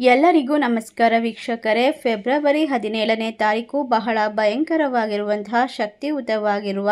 ಎಲ್ಲರಿಗೂ ನಮಸ್ಕಾರ ವೀಕ್ಷಕರೇ. ಫೆಬ್ರವರಿ ಹದಿನೇಳನೇ ತಾರೀಕು ಬಹಳ ಭಯಂಕರವಾಗಿರುವಂತಹ ಶಕ್ತಿಯುತವಾಗಿರುವ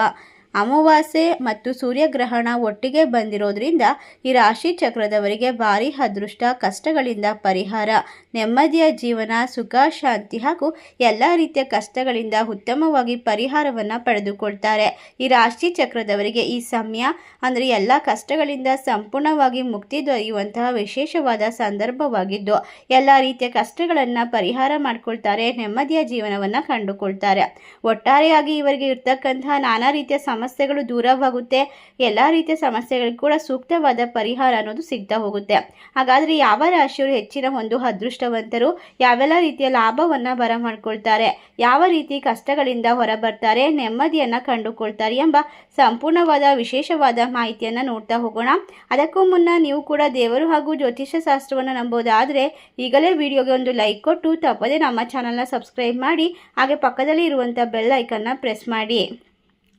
ಅಮಾವಾಸ್ಯೆ ಮತ್ತು ಸೂರ್ಯಗ್ರಹಣ ಒಟ್ಟಿಗೆ ಬಂದಿರೋದ್ರಿಂದ ಈ ರಾಶಿ ಚಕ್ರದವರಿಗೆ ಭಾರಿ ಅದೃಷ್ಟ, ಕಷ್ಟಗಳಿಂದ ಪರಿಹಾರ, ನೆಮ್ಮದಿಯ ಜೀವನ, ಸುಖ, ಶಾಂತಿ ಹಾಗೂ ಎಲ್ಲ ರೀತಿಯ ಕಷ್ಟಗಳಿಂದ ಉತ್ತಮವಾಗಿ ಪರಿಹಾರವನ್ನು ಪಡೆದುಕೊಳ್ತಾರೆ. ಈ ರಾಶಿ ಚಕ್ರದವರಿಗೆ ಈ ಸಮಯ ಅಂದರೆ ಎಲ್ಲ ಕಷ್ಟಗಳಿಂದ ಸಂಪೂರ್ಣವಾಗಿ ಮುಕ್ತಿ ದೊರೆಯುವಂತಹ ವಿಶೇಷವಾದ ಸಂದರ್ಭವಾಗಿದ್ದು, ಎಲ್ಲ ರೀತಿಯ ಕಷ್ಟಗಳನ್ನು ಪರಿಹಾರ ಮಾಡ್ಕೊಳ್ತಾರೆ, ನೆಮ್ಮದಿಯ ಜೀವನವನ್ನು ಕಂಡುಕೊಳ್ತಾರೆ. ಒಟ್ಟಾರೆಯಾಗಿ ಇವರಿಗೆ ಇರ್ತಕ್ಕಂತಹ ನಾನಾ ರೀತಿಯ ಸಮಸ್ಯೆಗಳು ದೂರವಾಗುತ್ತೆ, ಎಲ್ಲ ರೀತಿಯ ಸಮಸ್ಯೆಗಳಿಗೆ ಕೂಡ ಸೂಕ್ತವಾದ ಪರಿಹಾರ ಅನ್ನೋದು ಸಿಗ್ತಾ ಹೋಗುತ್ತೆ. ಹಾಗಾದರೆ ಯಾವ ರಾಶಿಯವರು ಹೆಚ್ಚಿನ ಒಂದು ಅದೃಷ್ಟವಂತರು, ಯಾವೆಲ್ಲ ರೀತಿಯ ಲಾಭವನ್ನು ಬರಮಾಡ್ಕೊಳ್ತಾರೆ ಯಾವ ರೀತಿ ಕಷ್ಟಗಳಿಂದ ಹೊರಬರ್ತಾರೆ, ನೆಮ್ಮದಿಯನ್ನು ಕಂಡುಕೊಳ್ತಾರೆ ಎಂಬ ಸಂಪೂರ್ಣವಾದ ವಿಶೇಷವಾದ ಮಾಹಿತಿಯನ್ನು ನೋಡ್ತಾ ಹೋಗೋಣ. ಅದಕ್ಕೂ ಮುನ್ನ ನೀವು ಕೂಡ ದೇವರು ಹಾಗೂ ಜ್ಯೋತಿಷ್ಯ ಶಾಸ್ತ್ರವನ್ನು ನಂಬೋದಾದರೆ ಈಗಲೇ ವಿಡಿಯೋಗೆ ಒಂದು ಲೈಕ್ ಕೊಟ್ಟು ತಪ್ಪದೇ ನಮ್ಮ ಚಾನಲ್ನ ಸಬ್ಸ್ಕ್ರೈಬ್ ಮಾಡಿ, ಹಾಗೆ ಪಕ್ಕದಲ್ಲಿ ಇರುವಂಥ ಬೆಲ್ ಐಕನ್ನ ಪ್ರೆಸ್ ಮಾಡಿ.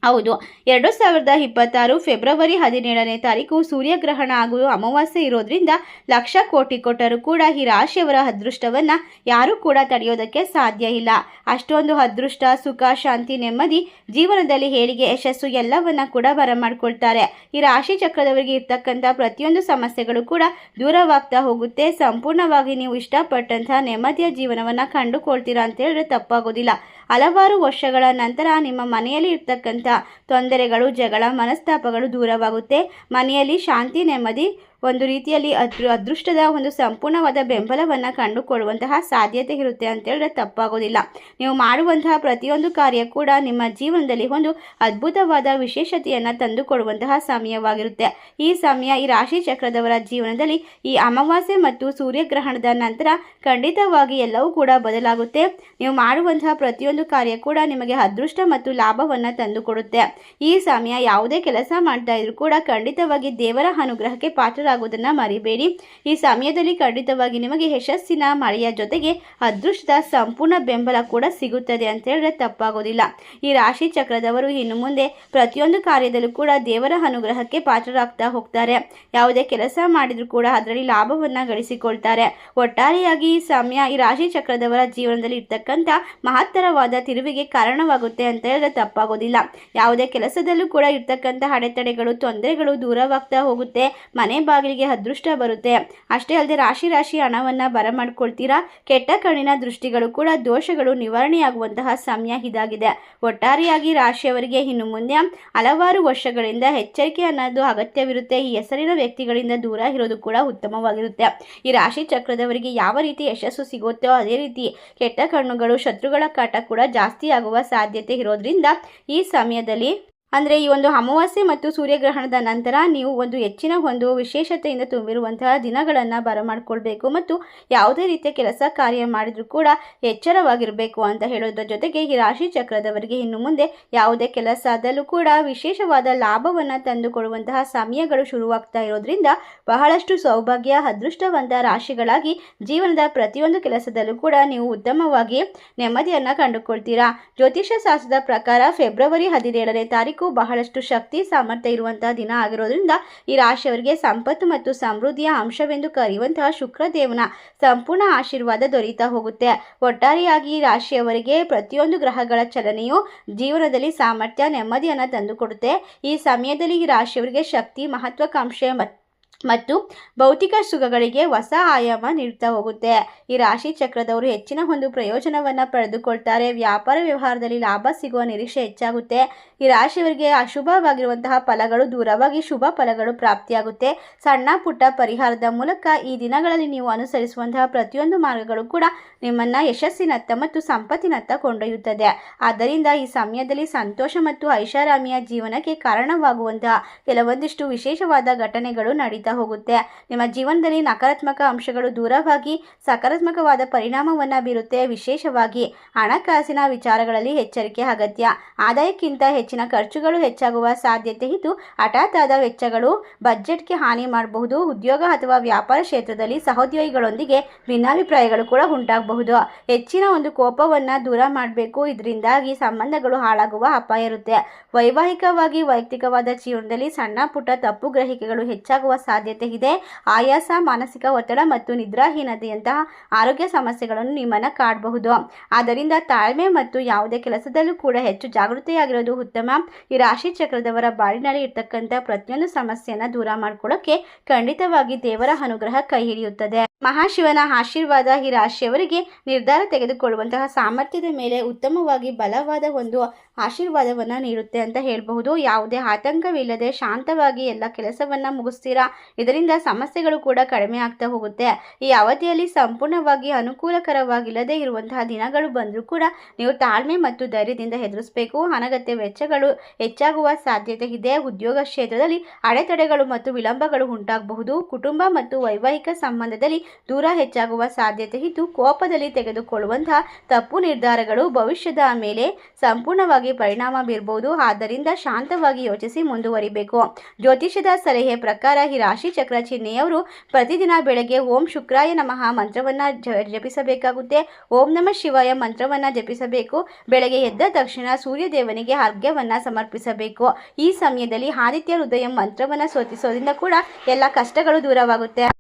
ಹೌದು. ಎರಡು ಸಾವಿರದ ಇಪ್ಪತ್ತಾರು ಫೆಬ್ರವರಿ ಹದಿನೇಳನೇ ತಾರೀಕು ಸೂರ್ಯಗ್ರಹಣ ಹಾಗೂ ಅಮಾವಾಸ್ಯೆ ಇರೋದ್ರಿಂದ ಲಕ್ಷ ಕೋಟಿ ಕೊಟ್ಟರೂ ಕೂಡ ಈ ರಾಶಿಯವರ ಅದೃಷ್ಟವನ್ನು ಯಾರೂ ಕೂಡ ತಡೆಯೋದಕ್ಕೆ ಸಾಧ್ಯ ಇಲ್ಲ. ಅಷ್ಟೊಂದು ಅದೃಷ್ಟ, ಸುಖ, ಶಾಂತಿ, ನೆಮ್ಮದಿ ಜೀವನದಲ್ಲಿ ಏಳಿಗೆ ಯಶಸ್ಸು ಎಲ್ಲವನ್ನ ಕೂಡ ಬರಮಾಡ್ಕೊಳ್ತಾರೆ. ಈ ರಾಶಿ ಚಕ್ರದವರಿಗೆ ಇರ್ತಕ್ಕಂಥ ಪ್ರತಿಯೊಂದು ಸಮಸ್ಯೆಗಳು ಕೂಡ ದೂರವಾಗ್ತಾ ಹೋಗುತ್ತೆ. ಸಂಪೂರ್ಣವಾಗಿ ನೀವು ಇಷ್ಟಪಟ್ಟಂತಹ ನೆಮ್ಮದಿಯ ಜೀವನವನ್ನು ಕಂಡುಕೊಳ್ತೀರಾ ಅಂತ ಹೇಳಿದ್ರೆ ತಪ್ಪಾಗೋದಿಲ್ಲ. ಹಲವಾರು ವರ್ಷಗಳ ನಂತರ ನಿಮ್ಮ ಮನೆಯಲ್ಲಿ ಇರ್ತಕ್ಕಂಥ ತೊಂದರೆಗಳು, ಜಗಳ, ಮನಸ್ತಾಪಗಳು ದೂರವಾಗುತ್ತೆ. ಮನೆಯಲ್ಲಿ ಶಾಂತಿ, ನೆಮ್ಮದಿ, ಒಂದು ರೀತಿಯಲ್ಲಿ ಅದೃ ಅದೃಷ್ಟದ ಒಂದು ಸಂಪೂರ್ಣವಾದ ಬೆಂಬಲವನ್ನು ಕಂಡುಕೊಳ್ಳುವಂತಹ ಸಾಧ್ಯತೆ ಇರುತ್ತೆ ಅಂತ ಹೇಳಿದ್ರೆ ತಪ್ಪಾಗೋದಿಲ್ಲ. ನೀವು ಮಾಡುವಂತಹ ಪ್ರತಿಯೊಂದು ಕಾರ್ಯ ಕೂಡ ನಿಮ್ಮ ಜೀವನದಲ್ಲಿ ಒಂದು ಅದ್ಭುತವಾದ ವಿಶೇಷತೆಯನ್ನು ತಂದುಕೊಡುವಂತಹ ಸಮಯವಾಗಿರುತ್ತೆ. ಈ ಸಮಯ ಈ ರಾಶಿ ಚಕ್ರದವರ ಜೀವನದಲ್ಲಿ ಈ ಅಮಾವಾಸ್ಯೆ ಮತ್ತು ಸೂರ್ಯಗ್ರಹಣದ ನಂತರ ಖಂಡಿತವಾಗಿ ಎಲ್ಲವೂ ಕೂಡ ಬದಲಾಗುತ್ತೆ. ನೀವು ಮಾಡುವಂತಹ ಪ್ರತಿಯೊಂದು ಕಾರ್ಯ ಕೂಡ ನಿಮಗೆ ಅದೃಷ್ಟ ಮತ್ತು ಲಾಭವನ್ನು ತಂದುಕೊಡುತ್ತೆ. ಈ ಸಮಯ ಯಾವುದೇ ಕೆಲಸ ಮಾಡ್ತಾ ಇದ್ರು ಕೂಡ ಖಂಡಿತವಾಗಿ ದೇವರ ಅನುಗ್ರಹಕ್ಕೆ ಪಾತ್ರರಾಗುವುದನ್ನು ಮರಿಬೇಡಿ. ಈ ಸಮಯದಲ್ಲಿ ಖಂಡಿತವಾಗಿ ನಿಮಗೆ ಯಶಸ್ಸಿನ ಮಳೆಯ ಜೊತೆಗೆ ಅದೃಷ್ಟದ ಸಂಪೂರ್ಣ ಬೆಂಬಲ ಕೂಡ ಸಿಗುತ್ತದೆ ಅಂತ ಹೇಳಿದ್ರೆ ತಪ್ಪಾಗೋದಿಲ್ಲ. ಈ ರಾಶಿ ಚಕ್ರದವರು ಇನ್ನು ಮುಂದೆ ಪ್ರತಿಯೊಂದು ಕಾರ್ಯದಲ್ಲೂ ಕೂಡ ದೇವರ ಅನುಗ್ರಹಕ್ಕೆ ಪಾತ್ರರಾಗ್ತಾ ಹೋಗ್ತಾರೆ. ಯಾವುದೇ ಕೆಲಸ ಮಾಡಿದ್ರು ಕೂಡ ಅದರಲ್ಲಿ ಲಾಭವನ್ನು ಗಳಿಸಿಕೊಳ್ತಾರೆ. ಒಟ್ಟಾರೆಯಾಗಿ ಈ ಸಮಯ ಈ ರಾಶಿ ಚಕ್ರದವರ ಜೀವನದಲ್ಲಿ ಇರ್ತಕ್ಕಂಥ ಮಹತ್ತರವಾದ ತಿರುವಿಗೆ ಕಾರಣವಾಗುತ್ತೆ ಅಂತ ಹೇಳಿದ್ರೆ ತಪ್ಪಾಗೋದಿಲ್ಲ. ಯಾವುದೇ ಕೆಲಸದಲ್ಲೂ ಕೂಡ ಇರ್ತಕ್ಕಂಥ ಅಡೆತಡೆಗಳು, ತೊಂದರೆಗಳು ದೂರವಾಗ್ತಾ ಹೋಗುತ್ತೆ. ಮನೆ ಬಾಗಿಲಿಗೆ ಅದೃಷ್ಟ ಬರುತ್ತೆ. ಅಷ್ಟೇ ಅಲ್ಲದೆ ರಾಶಿ ರಾಶಿ ಹಣವನ್ನು ಬರಮಾಡ್ಕೊಳ್ತೀರಾ ಕೆಟ್ಟ ಕಣ್ಣಿನ ದೃಷ್ಟಿಗಳು ಕೂಡ ದೋಷಗಳು ನಿವಾರಣೆಯಾಗುವಂತಹ ಸಮಯ ಇದಾಗಿದೆ. ಒಟ್ಟಾರೆಯಾಗಿ ರಾಶಿಯವರಿಗೆ ಇನ್ನು ಮುಂದೆ ಹಲವಾರು ವರ್ಷಗಳಿಂದ ಎಚ್ಚರಿಕೆ ಅನ್ನೋದು ಅಗತ್ಯವಿರುತ್ತೆ. ಈ ಹೆಸರಿನ ವ್ಯಕ್ತಿಗಳಿಂದ ದೂರ ಇರೋದು ಕೂಡ ಉತ್ತಮವಾಗಿರುತ್ತೆ. ಈ ರಾಶಿ ಚಕ್ರದವರಿಗೆ ಯಾವ ರೀತಿ ಯಶಸ್ಸು ಸಿಗುತ್ತೋ ಅದೇ ರೀತಿ ಕೆಟ್ಟ ಕಣ್ಣುಗಳು, ಶತ್ರುಗಳ ಕಾಟ ಕೂಡ ಜಾಸ್ತಿ ಆಗುವ ಸಾಧ್ಯತೆ ಇರೋದ್ರಿಂದ ಈ ಸಮಯದಲ್ಲಿ ಅಂದರೆ ಈ ಒಂದು ಅಮಾವಾಸ್ಯೆ ಮತ್ತು ಸೂರ್ಯಗ್ರಹಣದ ನಂತರ ನೀವು ಒಂದು ಹೆಚ್ಚಿನ ಒಂದು ವಿಶೇಷತೆಯಿಂದ ತುಂಬಿರುವಂತಹ ದಿನಗಳನ್ನು ಬರಮಾಡ್ಕೊಳ್ಬೇಕು ಮತ್ತು ಯಾವುದೇ ರೀತಿಯ ಕೆಲಸ ಕಾರ್ಯ ಮಾಡಿದರೂ ಕೂಡ ಎಚ್ಚರವಾಗಿರಬೇಕು ಅಂತ ಹೇಳೋದ್ರ ಜೊತೆಗೆ ಈ ರಾಶಿ ಚಕ್ರದವರಿಗೆ ಇನ್ನು ಮುಂದೆ ಯಾವುದೇ ಕೆಲಸದಲ್ಲೂ ಕೂಡ ವಿಶೇಷವಾದ ಲಾಭವನ್ನು ತಂದುಕೊಡುವಂತಹ ಸಮಯಗಳು ಶುರುವಾಗ್ತಾ ಇರೋದ್ರಿಂದ ಬಹಳಷ್ಟು ಸೌಭಾಗ್ಯ, ಅದೃಷ್ಟವಂತ ರಾಶಿಗಳಾಗಿ ಜೀವನದ ಪ್ರತಿಯೊಂದು ಕೆಲಸದಲ್ಲೂ ಕೂಡ ನೀವು ಉತ್ತಮವಾಗಿ ನೆಮ್ಮದಿಯನ್ನು ಕಂಡುಕೊಳ್ತೀರಾ? ಜ್ಯೋತಿಷ್ಯ ಶಾಸ್ತ್ರದ ಪ್ರಕಾರ ಫೆಬ್ರವರಿ ಹದಿನೇಳನೇ ತಾರೀಕು ಬಹಳಷ್ಟು ಶಕ್ತಿ, ಸಾಮರ್ಥ್ಯ ಇರುವಂತಹ ದಿನ ಆಗಿರೋದ್ರಿಂದ ಈ ರಾಶಿಯವರಿಗೆ ಸಂಪತ್ತು ಮತ್ತು ಸಮೃದ್ಧಿಯ ಅಂಶವೆಂದು ಕರೆಯುವಂತಹ ಶುಕ್ರದೇವನ ಸಂಪೂರ್ಣ ಆಶೀರ್ವಾದ ದೊರೆಯುತ್ತಾ ಹೋಗುತ್ತೆ. ಒಟ್ಟಾರೆಯಾಗಿ ಈ ರಾಶಿಯವರಿಗೆ ಪ್ರತಿಯೊಂದು ಗ್ರಹಗಳ ಚಲನೆಯು ಜೀವನದಲ್ಲಿ ಸಾಮರ್ಥ್ಯ, ನೆಮ್ಮದಿಯನ್ನು ತಂದುಕೊಡುತ್ತೆ. ಈ ಸಮಯದಲ್ಲಿ ಈ ರಾಶಿಯವರಿಗೆ ಶಕ್ತಿ, ಮಹತ್ವಾಕಾಂಕ್ಷೆ ಮತ್ತು ಮತ್ತು ಭೌತಿಕ ಸುಖಗಳಿಗೆ ಹೊಸ ಆಯಾಮ ನೀಡುತ್ತಾ ಹೋಗುತ್ತೆ. ಈ ರಾಶಿ ಚಕ್ರದವರು ಹೆಚ್ಚಿನ ಒಂದು ಪ್ರಯೋಜನವನ್ನು ಪಡೆದುಕೊಳ್ತಾರೆ. ವ್ಯಾಪಾರ ವ್ಯವಹಾರದಲ್ಲಿ ಲಾಭ ಸಿಗುವ ನಿರೀಕ್ಷೆ ಹೆಚ್ಚಾಗುತ್ತೆ. ಈ ರಾಶಿಯವರಿಗೆ ಅಶುಭವಾಗಿರುವಂತಹ ಫಲಗಳು ದೂರವಾಗಿ ಶುಭ ಫಲಗಳು ಪ್ರಾಪ್ತಿಯಾಗುತ್ತೆ. ಸಣ್ಣ ಪುಟ್ಟ ಪರಿಹಾರದ ಮೂಲಕ ಈ ದಿನಗಳಲ್ಲಿ ನೀವು ಅನುಸರಿಸುವಂತಹ ಪ್ರತಿಯೊಂದು ಮಾರ್ಗಗಳು ಕೂಡ ನಿಮ್ಮನ್ನು ಯಶಸ್ಸಿನತ್ತ ಮತ್ತು ಸಂಪತ್ತಿನತ್ತ ಕೊಂಡೊಯ್ಯುತ್ತದೆ. ಆದ್ದರಿಂದ ಈ ಸಮಯದಲ್ಲಿ ಸಂತೋಷ ಮತ್ತು ಐಷಾರಾಮಿಯ ಜೀವನಕ್ಕೆ ಕಾರಣವಾಗುವಂತಹ ಕೆಲವೊಂದಿಷ್ಟು ವಿಶೇಷವಾದ ಘಟನೆಗಳು ನಡೀತಾ ಹೋಗುತ್ತೆ. ನಿಮ್ಮ ಜೀವನದಲ್ಲಿ ನಕಾರಾತ್ಮಕ ಅಂಶಗಳು ದೂರವಾಗಿ ಸಕಾರಾತ್ಮಕವಾದ ಪರಿಣಾಮವನ್ನು ಬೀರುತ್ತೆ. ವಿಶೇಷವಾಗಿ ಹಣಕಾಸಿನ ವಿಚಾರಗಳಲ್ಲಿ ಎಚ್ಚರಿಕೆ ಅಗತ್ಯ. ಆದಾಯಕ್ಕಿಂತ ಹೆಚ್ಚಿನ ಖರ್ಚುಗಳು ಹೆಚ್ಚಾಗುವ ಸಾಧ್ಯತೆ ಇದ್ದು ಹಠಾತ್ ಆದ ವೆಚ್ಚಗಳು, ಬಜೆಟ್ಗೆ ಹಾನಿ ಮಾಡಬಹುದು. ಉದ್ಯೋಗ ಅಥವಾ ವ್ಯಾಪಾರ ಕ್ಷೇತ್ರದಲ್ಲಿ ಸಹೋದ್ಯೋಗಿಗಳೊಂದಿಗೆ ಭಿನ್ನಾಭಿಪ್ರಾಯಗಳು ಕೂಡ ಉಂಟಾಗಬಹುದು. ಹೆಚ್ಚಿನ ಒಂದು ಕೋಪವನ್ನು ದೂರ ಮಾಡಬೇಕು. ಇದರಿಂದಾಗಿ ಸಂಬಂಧಗಳು ಹಾಳಾಗುವ ಅಪಾಯ ಇರುತ್ತೆ. ವೈವಾಹಿಕವಾಗಿ ವೈಯಕ್ತಿಕವಾದ ಜೀವನದಲ್ಲಿ ಸಣ್ಣ ಪುಟ್ಟ ತಪ್ಪು ಗ್ರಹಿಕೆಗಳು ಹೆಚ್ಚಾಗುವ ಸಾಧ್ಯತೆ ಸಾಧ್ಯತೆ ಇದೆ. ಆಯಾಸ, ಮಾನಸಿಕ ಒತ್ತಡ ಮತ್ತು ನಿದ್ರಾಹೀನತೆಯಂತಹ ಆರೋಗ್ಯ ಸಮಸ್ಯೆಗಳನ್ನು ನಿಮ್ಮನ್ನು ಕಾಡಬಹುದು. ಆದ್ದರಿಂದ ತಾಳ್ಮೆ ಮತ್ತು ಯಾವುದೇ ಕೆಲಸದಲ್ಲೂ ಕೂಡ ಹೆಚ್ಚು ಜಾಗೃತಿಯಾಗಿರೋದು ಉತ್ತಮ. ಈ ರಾಶಿ ಚಕ್ರದವರ ಬಾಳಿನಲ್ಲಿ ಇರ್ತಕ್ಕಂಥ ಪ್ರತಿಯೊಂದು ಸಮಸ್ಯೆಯನ್ನು ದೂರ ಮಾಡಿಕೊಳ್ಳೋಕ್ಕೆ ಖಂಡಿತವಾಗಿ ದೇವರ ಅನುಗ್ರಹ ಕೈ ಹಿಡಿಯುತ್ತದೆ. ಮಹಾಶಿವನ ಆಶೀರ್ವಾದ ಈ ರಾಶಿಯವರಿಗೆ ನಿರ್ಧಾರ ತೆಗೆದುಕೊಳ್ಳುವಂತಹ ಸಾಮರ್ಥ್ಯದ ಮೇಲೆ ಉತ್ತಮವಾಗಿ ಬಲವಾದ ಒಂದು ಆಶೀರ್ವಾದವನ್ನು ನೀಡುತ್ತೆ ಅಂತ ಹೇಳಬಹುದು. ಯಾವುದೇ ಆತಂಕವಿಲ್ಲದೆ ಶಾಂತವಾಗಿ ಎಲ್ಲ ಕೆಲಸವನ್ನು ಮುಗಿಸ್ತೀರಾ? ಇದರಿಂದ ಸಮಸ್ಯೆಗಳು ಕೂಡ ಕಡಿಮೆ ಆಗ್ತಾ ಹೋಗುತ್ತೆ. ಈ ಅವಧಿಯಲ್ಲಿ ಸಂಪೂರ್ಣವಾಗಿ ಅನುಕೂಲಕರವಾಗಿಲ್ಲದೆ ಇರುವಂತಹ ದಿನಗಳು ಬಂದರೂ ಕೂಡ ನೀವು ತಾಳ್ಮೆ ಮತ್ತು ಧೈರ್ಯದಿಂದ ಹೆದರಿಸಬೇಕು. ಅನಗತ್ಯ ವೆಚ್ಚಗಳು ಹೆಚ್ಚಾಗುವ ಸಾಧ್ಯತೆ ಇದೆ. ಉದ್ಯೋಗ ಕ್ಷೇತ್ರದಲ್ಲಿ ಅಡೆತಡೆಗಳು ಮತ್ತು ವಿಳಂಬಗಳು ಉಂಟಾಗಬಹುದು. ಕುಟುಂಬ ಮತ್ತು ವೈವಾಹಿಕ ಸಂಬಂಧದಲ್ಲಿ ದೂರ ಹೆಚ್ಚಾಗುವ ಸಾಧ್ಯತೆ ಇದ್ದು ಕೋಪದಲ್ಲಿ ತೆಗೆದುಕೊಳ್ಳುವಂತಹ ತಪ್ಪು ನಿರ್ಧಾರಗಳು ಭವಿಷ್ಯದ ಮೇಲೆ ಸಂಪೂರ್ಣವಾಗಿ ಪರಿಣಾಮ ಬೀರಬಹುದು ಆದ್ದರಿಂದ ಶಾಂತವಾಗಿ ಯೋಚಿಸಿ ಮುಂದುವರಿಬೇಕು. ಜ್ಯೋತಿಷ್ಯದ ಸಲಹೆ ಪ್ರಕಾರ ಈ ರಾಶಿ ಚಕ್ರ ಚಿಹ್ನೆಯವರು ಪ್ರತಿದಿನ ಬೆಳಗ್ಗೆ ಓಂ ಶುಕ್ರಾಯ ನಮಃ ಮಂತ್ರವನ್ನು ಜಪಿಸಬೇಕಾಗುತ್ತೆ. ಓಂ ನಮಃ ಶಿವಾಯ ಮಂತ್ರವನ್ನು ಜಪಿಸಬೇಕು. ಬೆಳಗ್ಗೆ ಎದ್ದ ತಕ್ಷಣ ಸೂರ್ಯ ದೇವನಿಗೆ ಅರ್ಘ್ಯವನ್ನು ಸಮರ್ಪಿಸಬೇಕು. ಈ ಸಮಯದಲ್ಲಿ ಆದಿತ್ಯ ಹೃದಯ ಮಂತ್ರವನ್ನು ಸೋತಿಸೋದ್ರಿಂದ ಕೂಡ ಎಲ್ಲ ಕಷ್ಟಗಳು ದೂರವಾಗುತ್ತೆ.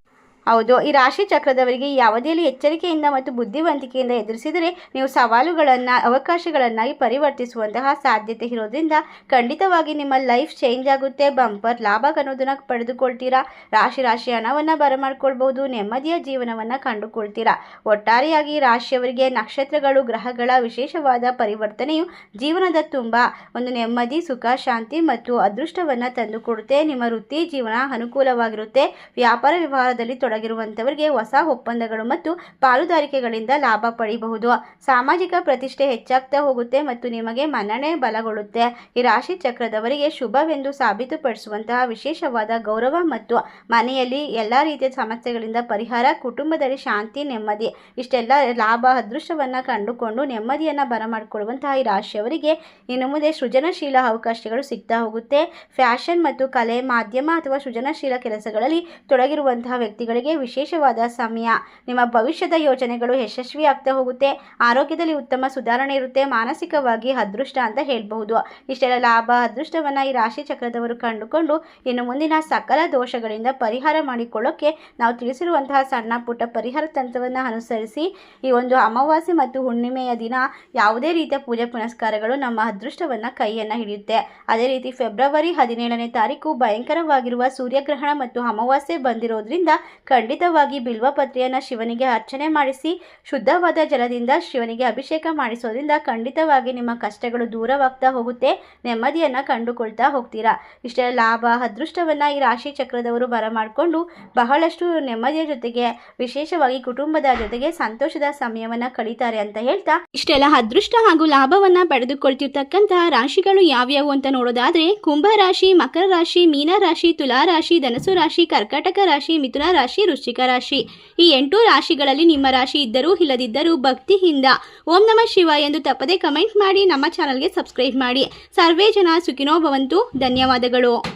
ಹೌದು, ಈ ರಾಶಿ ಚಕ್ರದವರಿಗೆ ಯಾವುದೇ ಅವಧಿಯಲ್ಲಿ ಎಚ್ಚರಿಕೆಯಿಂದ ಮತ್ತು ಬುದ್ಧಿವಂತಿಕೆಯಿಂದ ಎದುರಿಸಿದರೆ ನೀವು ಸವಾಲುಗಳನ್ನು, ಅವಕಾಶಗಳನ್ನಾಗಿ ಪರಿವರ್ತಿಸುವಂತಹ ಸಾಧ್ಯತೆ ಇರೋದ್ರಿಂದ ಖಂಡಿತವಾಗಿ ನಿಮ್ಮ ಲೈಫ್ ಚೇಂಜ್ ಆಗುತ್ತೆ ಬಂಪರ್ ಲಾಭ ಅನ್ನೋದನ್ನು ಪಡೆದುಕೊಳ್ತೀರಾ? ರಾಶಿ ರಾಶಿ ಹಣವನ್ನು ಬರಮಾಡ್ಕೊಳ್ಬಹುದು, ನೆಮ್ಮದಿಯ ಜೀವನವನ್ನು ಕಂಡುಕೊಳ್ತೀರಾ? ಒಟ್ಟಾರೆಯಾಗಿ ರಾಶಿಯವರಿಗೆ ನಕ್ಷತ್ರಗಳು, ಗ್ರಹಗಳ ವಿಶೇಷವಾದ ಪರಿವರ್ತನೆಯು ಜೀವನದ ತುಂಬ ಒಂದು ನೆಮ್ಮದಿ, ಸುಖ, ಶಾಂತಿ ಮತ್ತು ಅದೃಷ್ಟವನ್ನು ತಂದುಕೊಡುತ್ತೆ. ನಿಮ್ಮ ವೃತ್ತಿ ಜೀವನ ಅನುಕೂಲವಾಗಿರುತ್ತೆ. ವ್ಯಾಪಾರ ವ್ಯವಹಾರದಲ್ಲಿ ತೊಡಗಿರುವಂಥವರಿಗೆ ಹೊಸ ಒಪ್ಪಂದಗಳು ಮತ್ತು ಪಾಲುದಾರಿಕೆಗಳಿಂದ ಲಾಭ ಪಡೆಯಬಹುದು ಸಾಮಾಜಿಕ ಪ್ರತಿಷ್ಠೆ ಹೆಚ್ಚಾಗ್ತಾ ಹೋಗುತ್ತೆ ಮತ್ತು ನಿಮಗೆ ಮನ್ನಣೆ ಬಲಗೊಳ್ಳುತ್ತೆ. ಈ ರಾಶಿ ಚಕ್ರದವರಿಗೆ ಶುಭವೆಂದು ಸಾಬೀತುಪಡಿಸುವಂತಹ ವಿಶೇಷವಾದ ಗೌರವ ಮತ್ತು ಮನೆಯಲ್ಲಿ ಎಲ್ಲ ರೀತಿಯ ಸಮಸ್ಯೆಗಳಿಂದ ಪರಿಹಾರ, ಕುಟುಂಬದಲ್ಲಿ ಶಾಂತಿ, ನೆಮ್ಮದಿ. ಇಷ್ಟೆಲ್ಲ ಲಾಭ, ಅದೃಷ್ಟವನ್ನು ಕಂಡುಕೊಂಡು ನೆಮ್ಮದಿಯನ್ನು ಬರಮಾಡಿಕೊಳ್ಳುವಂತಹ ಈ ರಾಶಿಯವರಿಗೆ ಇನ್ನು ಮುಂದೆ ಸೃಜನಶೀಲ ಅವಕಾಶಗಳು ಸಿಗ್ತಾ ಹೋಗುತ್ತೆ. ಫ್ಯಾಷನ್ ಮತ್ತು ಕಲೆ, ಮಾಧ್ಯಮ ಅಥವಾ ಸೃಜನಶೀಲ ಕೆಲಸಗಳಲ್ಲಿ ತೊಡಗಿರುವಂತಹ ವ್ಯಕ್ತಿಗಳಿಗೆ ವಿಶೇಷವಾದ ಸಮಯ. ನಿಮ್ಮ ಭವಿಷ್ಯದ ಯೋಜನೆಗಳು ಯಶಸ್ವಿ ಆಗ್ತಾ ಹೋಗುತ್ತೆ. ಆರೋಗ್ಯದಲ್ಲಿ ಉತ್ತಮ ಸುಧಾರಣೆ ಇರುತ್ತೆ. ಮಾನಸಿಕವಾಗಿ ಅದೃಷ್ಟ ಅಂತ ಹೇಳಬಹುದು. ಇಷ್ಟೆಲ್ಲ ಲಾಭ, ಅದೃಷ್ಟವನ್ನು ಈ ರಾಶಿ ಚಕ್ರದವರು ಕಂಡುಕೊಂಡು ಇನ್ನು ಮುಂದಿನ ಸಕಲ ದೋಷಗಳಿಂದ ಪರಿಹಾರ ಮಾಡಿಕೊಳ್ಳೋಕೆ ನಾವು ತಿಳಿಸಿರುವಂತಹ ಸಣ್ಣ ಪುಟ್ಟ ಪರಿಹಾರ ತಂತ್ರವನ್ನು ಅನುಸರಿಸಿ ಈ ಒಂದು ಅಮಾವಾಸ್ಯೆ ಮತ್ತು ಹುಣ್ಣಿಮೆಯ ದಿನ ಯಾವುದೇ ರೀತಿಯ ಪೂಜೆ ಪುನಸ್ಕಾರಗಳು ನಮ್ಮ ಅದೃಷ್ಟವನ್ನು ಕೈಯನ್ನು ಹಿಡಿಯುತ್ತೆ. ಅದೇ ರೀತಿ ಫೆಬ್ರವರಿ ಹದಿನೇಳನೇ ತಾರೀಕು ಭಯಂಕರವಾಗಿರುವ ಸೂರ್ಯಗ್ರಹಣ ಮತ್ತು ಅಮಾವಾಸ್ಯೆ ಬಂದಿರೋದ್ರಿಂದ ಖಂಡಿತವಾಗಿ ಬಿಲ್ವಪತ್ರೆಯನ್ನು ಶಿವನಿಗೆ ಅರ್ಚನೆ ಮಾಡಿಸಿ, ಶುದ್ಧವಾದ ಜಲದಿಂದ ಶಿವನಿಗೆ ಅಭಿಷೇಕ ಮಾಡಿಸೋದ್ರಿಂದ ಖಂಡಿತವಾಗಿ ನಿಮ್ಮ ಕಷ್ಟಗಳು ದೂರವಾಗ್ತಾ ಹೋಗುತ್ತೆ. ನೆಮ್ಮದಿಯನ್ನು ಕಂಡುಕೊಳ್ತಾ ಹೋಗ್ತೀರಾ? ಇಷ್ಟೇ ಲಾಭ, ಅದೃಷ್ಟವನ್ನು ಈ ರಾಶಿ ಚಕ್ರದವರು ಬರಮಾಡಿಕೊಂಡು ಬಹಳಷ್ಟು ನೆಮ್ಮದಿಯ ಜೊತೆಗೆ, ವಿಶೇಷವಾಗಿ ಕುಟುಂಬದ ಜೊತೆಗೆ ಸಂತೋಷದ ಸಮಯವನ್ನು ಕಳೀತಾರೆ ಅಂತ ಹೇಳ್ತಾ, ಇಷ್ಟೆಲ್ಲ ಅದೃಷ್ಟ ಹಾಗೂ ಲಾಭವನ್ನು ಪಡೆದುಕೊಳ್ತಿರ್ತಕ್ಕಂತಹ ರಾಶಿಗಳು ಯಾವ್ಯಾವು ಅಂತ ನೋಡೋದಾದ್ರೆ, ಕುಂಭ ರಾಶಿ, ಮಕರ ರಾಶಿ, ಮೀನ ರಾಶಿ, ತುಲಾ ರಾಶಿ ಧನಸು ರಾಶಿ, ಕರ್ಕಾಟಕ ರಾಶಿ, ಮಿಥುನ ರಾಶಿ ವೃಶ್ಚಿಕ ರಾಶಿ. ಈ ಎಂಟು ರಾಶಿಗಳಲ್ಲಿ ನಿಮ್ಮ ರಾಶಿ ಇದ್ದರೂ ಇಲ್ಲದಿದ್ದರೂ ಭಕ್ತಿಯಿಂದ ಓಂ ನಮಃ ಶಿವ ಎಂದು ತಪ್ಪದೆ ಕಮೆಂಟ್ ಮಾಡಿ ನಮ್ಮ ಚಾನಲ್ಗೆ ಸಬ್ಸ್ಕ್ರೈಬ್ ಮಾಡಿ. ಸರ್ವೇ ಜನ ಸುಖಿನೋ ಭವಂತು. ಧನ್ಯವಾದಗಳು.